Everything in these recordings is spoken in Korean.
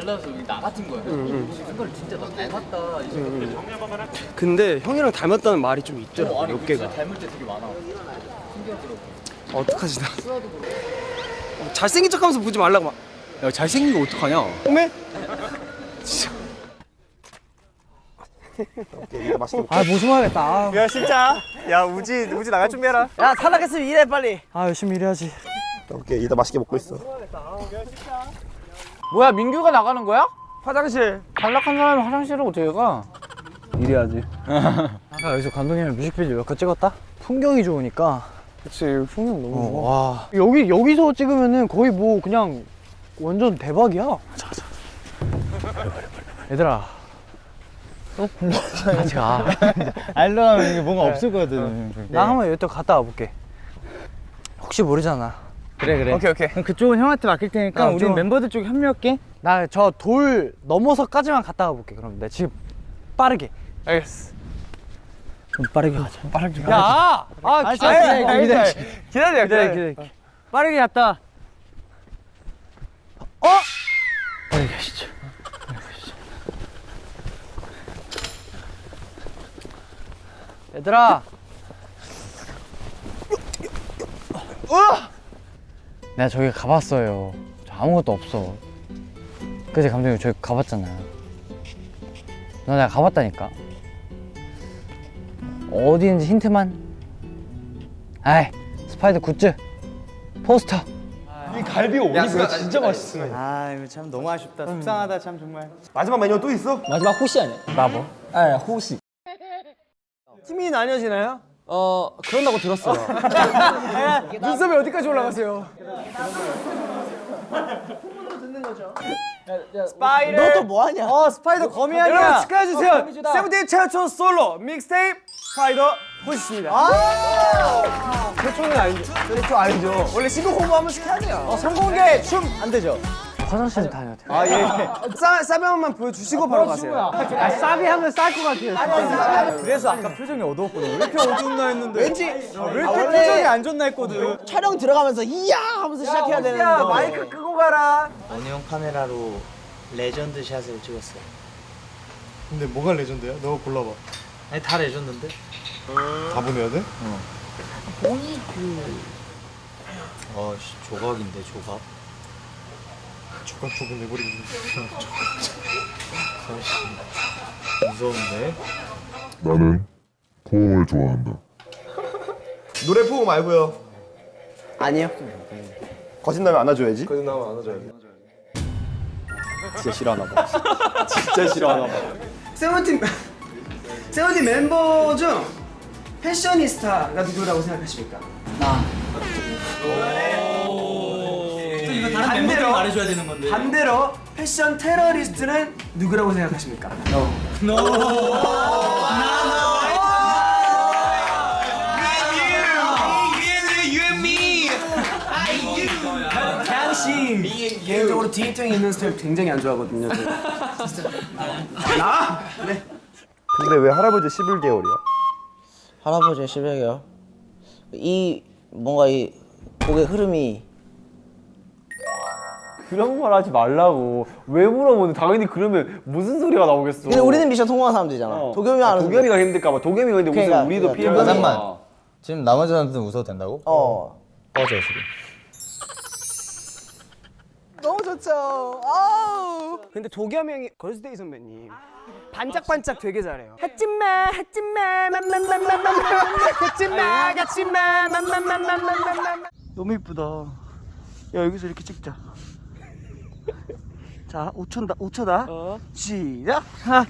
달라서 나 같은 거야. 이걸 진짜 나 닮았다. 이 생각. 근데 형이랑 닮았다는 말이 좀 있더라. 어, 아니 몇몇 개가. 닮을 때 되게 많아. 신기하더라고. 어떡하지 나. 어, 잘생긴 척하면서 보지 말라고 막. 야 잘생긴 거 어떡하냐? 어메? 아 조심하겠다. 야 진짜. 야 우지 우지 나갈 준비해라. 야 탈락했으면 일해 빨리. 아 열심히 일해야지. 오케이 이따 맛있게 먹고 있어. 뭐야 민규가 나가는 거야? 화장실. 탈락한 사람이 화장실을 어떻게 가? 이래야지. 아까 여기서 감독님이랑 뮤직비디오 몇컷 찍었다. 풍경이 좋으니까. 그치 풍경 너무 좋아. 와 여기 여기서 찍으면은 거의 뭐 그냥 완전 대박이야. 맞아 맞아. 얘들아. 또 같이 가. 알로 가면 이게 뭔가 없을거든. 나 한번 여기 또 갔다 와볼게. 혹시 모르잖아. 그래 그래. 오케이 오케이. 그럼 그쪽은 형한테 맡길 테니까 아, 우리는 좋아. 멤버들 쪽에 합류할게. 나 저 돌 넘어서까지만 갔다 와볼게. 그럼 내 지금 빠르게. 알겠어. 좀 빠르게 가자. 빠르게 가. 야! 아, 아, 기다려, 기다려, 기다려. 기다려 기다려, 기다려. 빠르게 갔다. 빠르게 가시죠. 얘들아. 내가 저기 가봤어요. 저 아무것도 없어. 그제 감독님 저기 가봤잖아요. 너 내가 가봤다니까. 어디 있는지 힌트만. 아이 스파이더 굿즈 포스터. 아 이거 참 너무 아쉽다 속상하다 참 정말 마지막 메뉴 또 있어? 마지막 호시 아니야? 나 뭐? 아 호시. 팀이 나뉘어지나요? 어 그런다고 들었어요. 눈썹이 어디까지 올라가세요? 스파이더. 너 또 뭐하냐? 어 스파이더 거미 아니야. 여러분 축하해 주세요. 세븐틴 최초 솔로 믹스테이프 스파이더 보셨습니다. 아 최초는 아니죠. 최초 아니죠. 원래 신곡 홍보 한 번씩 해야 돼요. 어, 성공개 춤 안 되죠. 화장실 다녀야 돼. 아 예. 싸 싸비 한 번만 보여주시고 바로 가세요. 아, 싸비 하면 쌀 것 같아요. 그래서 아까 표정이 어두웠거든 왜 이렇게 어둡나 했는데 왠지 왜 이렇게 표정이 안 좋나 했거든 촬영 들어가면서 이야 하면서 시작해야 되는데. 야 마이크 끄고 가라. 원형 카메라로 레전드 샷을 찍었어요. 근데 뭐가 레전드야? 너 골라봐. 아니 다 레전드인데? 다 보내야 돼? 봉이 그... 어씨 조각인데 조각? 조각 조금 내버리기. 무서운데? 나는 포옹을 좋아한다. 노래 포옹 말고요. 아니요. 거짓말 안아줘야지. 거짓말 안아줘야지. 진짜 싫어하나 봐. 진짜 싫어하나 봐. 세븐틴 세븐틴 멤버 중 패셔니스타가 누구라고 생각하십니까? 이거 다른 멤버들이 말해줘야 되는 건데 반대로 패션 테러리스트는 누구라고 생각하십니까? 당신 개인적으로 디테일 있는 스타일 굉장히 안 좋아하거든요. 나? 네. 근데 왜 할아버지 11개월이야? 할아버지 11개월 이 뭔가 이 곡의 흐름이 그런 말 하지 말라고. 왜 물어보는? 당연히 그러면 무슨 소리가 나오겠어. 근데 우리는 미션 성공한 사람들이잖아 도겸이 아, 안 도겸이가 힘들까봐. 도겸이 근데 무슨 그러니까, 우리도 그러니까. 피해가 잠깐만. 지금 나머지 사람들은 웃어도 된다고? 어 꺼져 지금. 너무 좋죠. 아우. 근데 도겸이 형이 걸스데이 선배님 반짝반짝 되게 잘해요. 하지마 하지마 맘맘맘맘맘 하지마 하지마 맘맘맘맘맘맘 너무 이쁘다. 야 여기서 이렇게 찍자. 자 5초다 5초다. 시작. 하나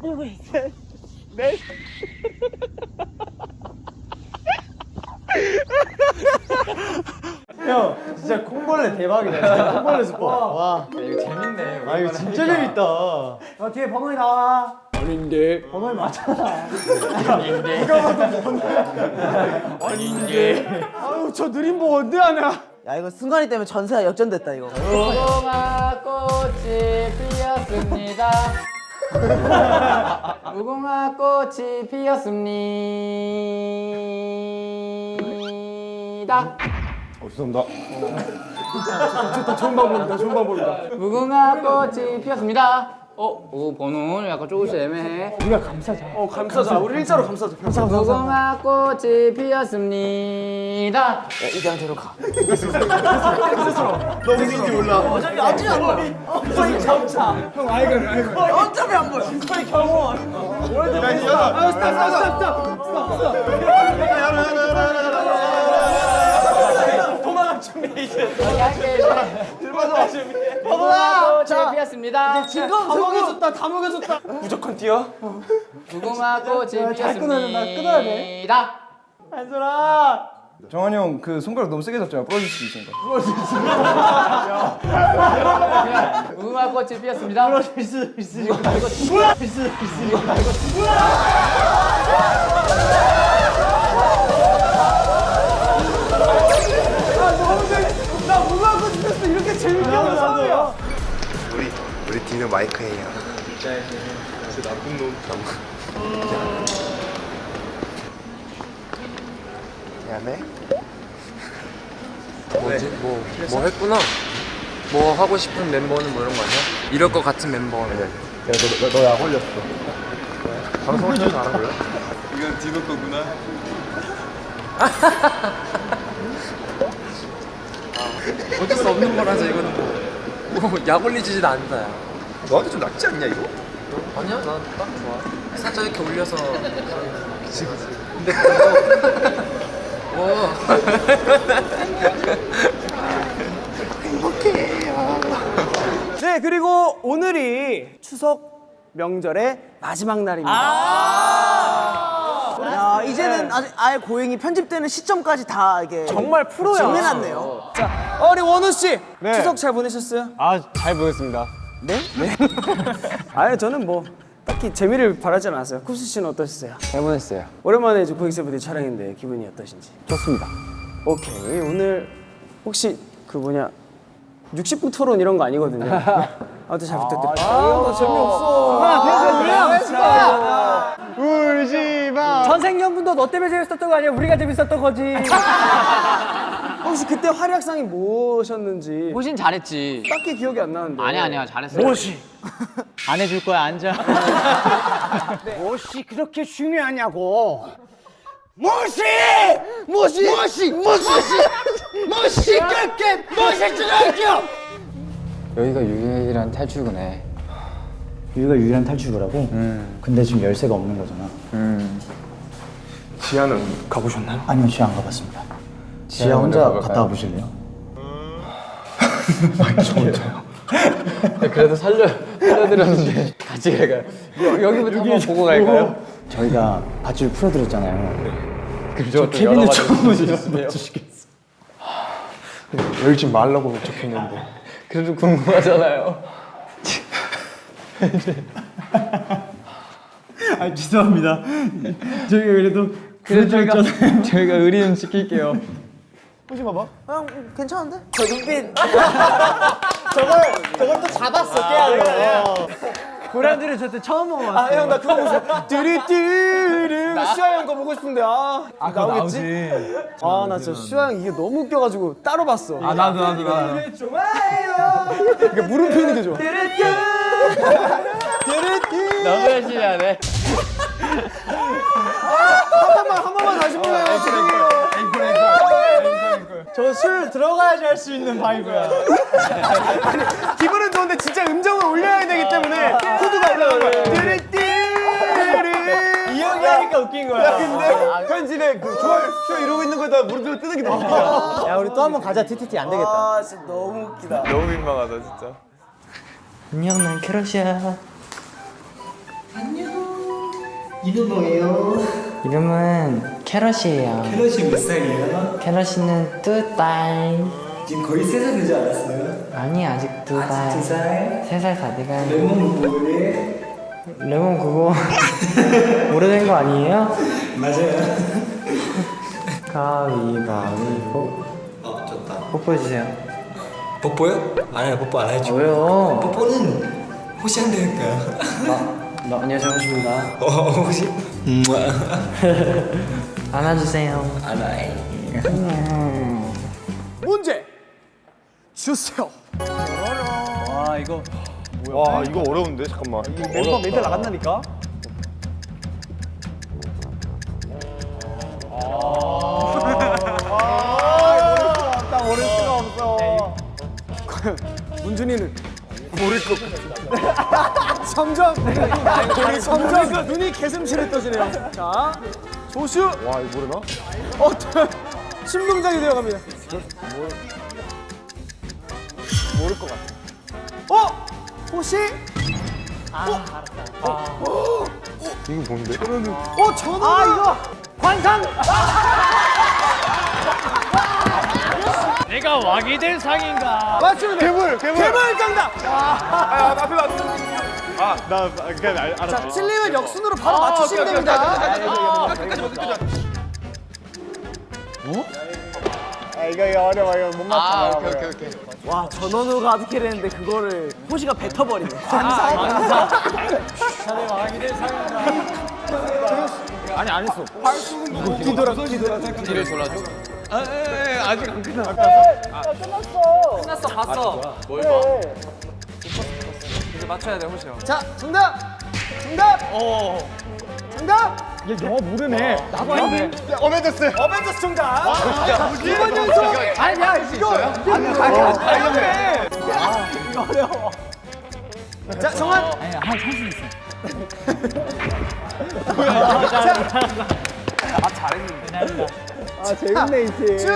둘 셋 넷. 진짜 콩벌레 대박이다 콩벌레 스포 와 이거 재밌네. 아 이거 진짜 재밌다 어, 뒤에 번호이 나와. 아닌데. 번호이 맞잖아. 아유 저 느림보 언제 하냐? 야 이거 순간이 때문에 전세가 역전됐다 이거 무궁화 꽃이 피었습니다. 무궁화 꽃이 피었습니다. 어, 죄송합니다. 좋은 방법이다. 좋은 방법이다. 무궁화 꽃이 피었습니다. 어, 오 번호는 약간 조금씩 애매해. 어 감싸자. 우리 일자로 감싸자. 감싸. 무궁화 꽃이 피었습니다. 너무 인지 몰라. 어차피 안 보여. 거의 경호원. 야, 이제 열어. 아, 스탑, 스탑, 스탑, 스탑, 스탑. 이제. 무궁화 꽃이 피었습니다. 지금 다 먹여줬다. 다 먹여줬다. 무조건 뛰어. 무궁화 꽃이 잘 끊어야 돼, 나 끊어야 돼. 피었습니다. 한솔아. 정한이 형 그 손가락 너무 세게 잡잖아. 부러질 수 있으니까. 무궁화 꽃이 피었습니다. 그럴 수 있으니까. 나 우리 팀은 마이크예요. 진짜 나쁜 놈. 미안해. 뭐지? 뭐, 뭐 했구나. 뭐 하고 싶은 멤버는 뭐 이런 거 아니야? 이럴 것 같은 멤버는. 야너너약 올렸어. 방송을 좀 알아 몰라? 이건 디노 거구나. 어쩔 수 없는 거라서 이거는 뭐, 뭐 약 올리지는 않다. 야. 너한테 좀 낫지 않냐 이거? 아니야, 난딱 좋아. 살짝 이렇게 올려서. 그치, 그치. 근데 그거. 뭐. 네, 그리고 오늘이 추석 명절의 마지막 날입니다. 야, 이제는 아직 아예 고행이 편집되는 시점까지 다 이게 정말 프로야. 정해놨네요. 자, 어, 우리 원우 씨 추석 잘 보내셨어요? 아 잘 보겠습니다. 네? 네. 아니 저는 뭐 딱히 재미를 바라지 않았어요. 쿠스 씨는 어떠셨어요? 잘 보냈어요. 오랜만에 이제 고익세븐 촬영인데 기분이 어떠신지? 좋습니다. 오케이 오늘 혹시 그 뭐냐 60분 토론 이런 거 아니거든요. 아무튼 잘 부탁드립니다. 아, 재미없어. 울지 마. 전생연분도 너 때문에 재밌었던 거 아니야? 우리가 재밌었던 거지. 혹시 그때 활약상이 무엇이었는지 호신 잘했지. 딱히 기억이 안 나는데. 아니야 아니야 잘했어. 안 해줄 거야 앉아. 무엇이 그렇게 중요하냐고. 무엇이! 무엇이! 무엇이! 무엇이! 무엇이 그렇게 무엇이 중요하냐! 여기가 유일한 탈출구네. 여기가 유일한 탈출구라고? 근데 지금 열쇠가 없는 거잖아. 지아는 가보셨나요? 아니요, 지하 안 가봤습니다. 지하 혼자 갔다 와 보실래요? 그래도 살려, 살려드렸는데. 같이 갈까요? 여, 여기부터 한번 보고 갈까요? 저희가 밧줄 풀어드렸잖아요. 저 케빈을 처음 보셨어요. 열지 말라고 적혀 있는데. 그래도 궁금하잖아요. 아 죄송합니다. 저희가 그래도 그래도 저희가, 저희가 의리는 지킬게요. 형 괜찮은데? 저 눈빛. 저걸 저걸 또 잡았어 깨알로. 고량주를 저때 처음 먹어봤어. 아형 나 그거 보고 싶어. 뚜리뚜르. 슈아 형 거 보고 싶은데 아, 나오겠지? 아 나 진짜 슈아 형 이게 너무 웃겨가지고 따로 봤어. 아 나도, 나도, 나도. 좋아요. 이게 물음표 있는 게 좋아. 뚜리뚜. 너무 열심히 하네. 한 번만 한 번만 다시 불러요. 죄송해요. 저 술 들어가야지 할 수 있는 바이브야. 아니 기분은 좋은데 진짜 음정을 올려야 되기 때문에 코드가 올라간 거야. 뚜리뚜르. 이 형이 하니까 웃긴 거야. 야 근데 편집에 그 좋아요 쇼 이러고 있는 거다 무릎으로 뜨는 게 너무 웃겨. 야 우리 또 한 번 가자 TTT 안 되겠다. 아, 진짜 너무 웃기다. 너무 민망하다 진짜. 안녕 난 캐럿이야 이름 뭐예요? 이름은 캐럿이에요 캐럿이 몇 살이에요? 캐럿이는 두 달 지금 거의 세 살 되지 않았어요? 아니 아직 두 달 아직 두 살? 세 살 다 돼가요 레몬 뭐래? 레몬 그거 오래된 거 아니에요? 맞아요. 가위바위보 어, 좋다. 뽀뽀해 주세요 뽀뽀요? 아니요, 뽀뽀 안 해줘. 왜요? 뽀뽀는 안 될까? 너 안녕하십니까 어, 혹시? 음, 안아주세요 안 해. 문제 주세요. 와 이거 와 이거 어려운데 잠깐만. 멤버 멘트 나간다니까. 나 모를 수가 없어. 문준이는 모를 것 같아. 점점 점점 눈이 개슴치레 떠지네요. 자, 조슈 와 이거 모르나? 어떤 신동장이 되어갑니다. 모를 것 같아. 어? 호시? 이거 뭔데? 어, 전화. 아, 이거 관상. 내가 왕이 될 상인가 맞추면 돼. 괴물 괴물. 괴물 정답. 아 앞에 맞. 아 나 그냥 알- 알았어. 자, 틀리면 역순으로 바로 맞추시면 됩니다. 아 이거 이거 어려워 이거 못 맞춰. 아 오케이 오케이. 와 전원우가 하드캐를 했는데 그거를 호시가 뱉어버리네. 뒤돌아, 뒤돌아. 뒤를 돌아줘. 끝났어 봤어 뭘 봐? 이제 맞춰야 돼 호시 형. 자, 정답. 정답. 정답. 얘 영어 모르네. 나도 아닌데. 어메데스. 어벤져스 정답. 자, 이번 연속. 아니 야, 이거. 아니야, 아니야. 이거 어려워. 자, 정한. 아니 한 찬스 있어 아 재밌네 이제. 준.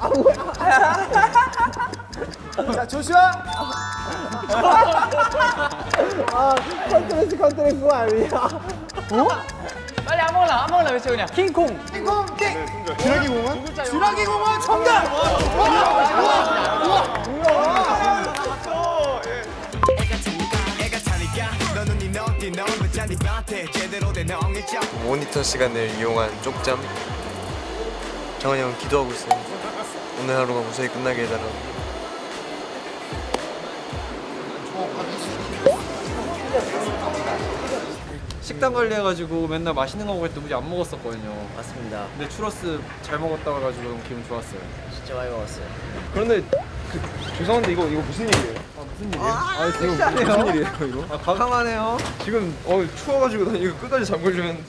자, 조슈아. 아 컨트레스 컨트레스 그거 아니야. 빨리 아무거나 아무거나 외쳐 그냥. 킹콩. 킹콩, 킹. 기러기 공원? 주라기 공원 정답. 모니터 시간을 이용한 쪽잠 정한이 형 기도하고 있어요 오늘 하루가 무사히 끝나게 해달라고 식단 관리해가지고 맨날 맛있는 거 먹을 때 우리 안 먹었었거든요. 맞습니다. 근데 추러스 잘 먹었다 해가지고 너무 기분 좋았어요. 진짜 많이 먹었어요. 그런데 그, 죄송한데 이거 이거 무슨 일이에요? 아 이거 무슨 일이에요 이거? 아 과감하네요. 지금 어 추워가지고 나 이거 끝까지 잠글려면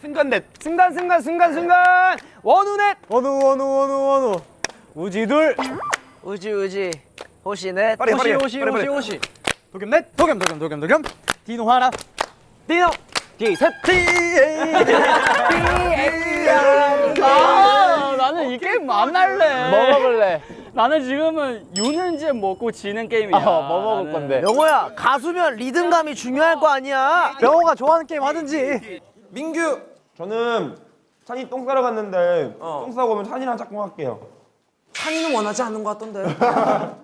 승관넷. 승관, 승관, 승관, 승관. 원우넷. 원우 원우 원우 원우. 우지 둘. 우지 우지 호시넷. 빨리 빨리 호시, 빨리, 빨리. 호시, 호시. 도겸넷 도겸 도겸 도겸 도겸. 디노 하나. 디노. 디셋 아 나는 이 게임 안 할래 뭐 먹을래? 나는 지금은 유는 지 먹고 지는 게임이야 뭐 먹을 나는. 건데? 명호야 가수면 리듬감이 중요할 거 아니야. 명호가 좋아하는 게임 하든지. 민규. 저는 찬이 똥 싸러 갔는데 똥 싸고 오면 찬이랑 짝꿍 할게요. 찬이는 원하지 않는 것 같던데.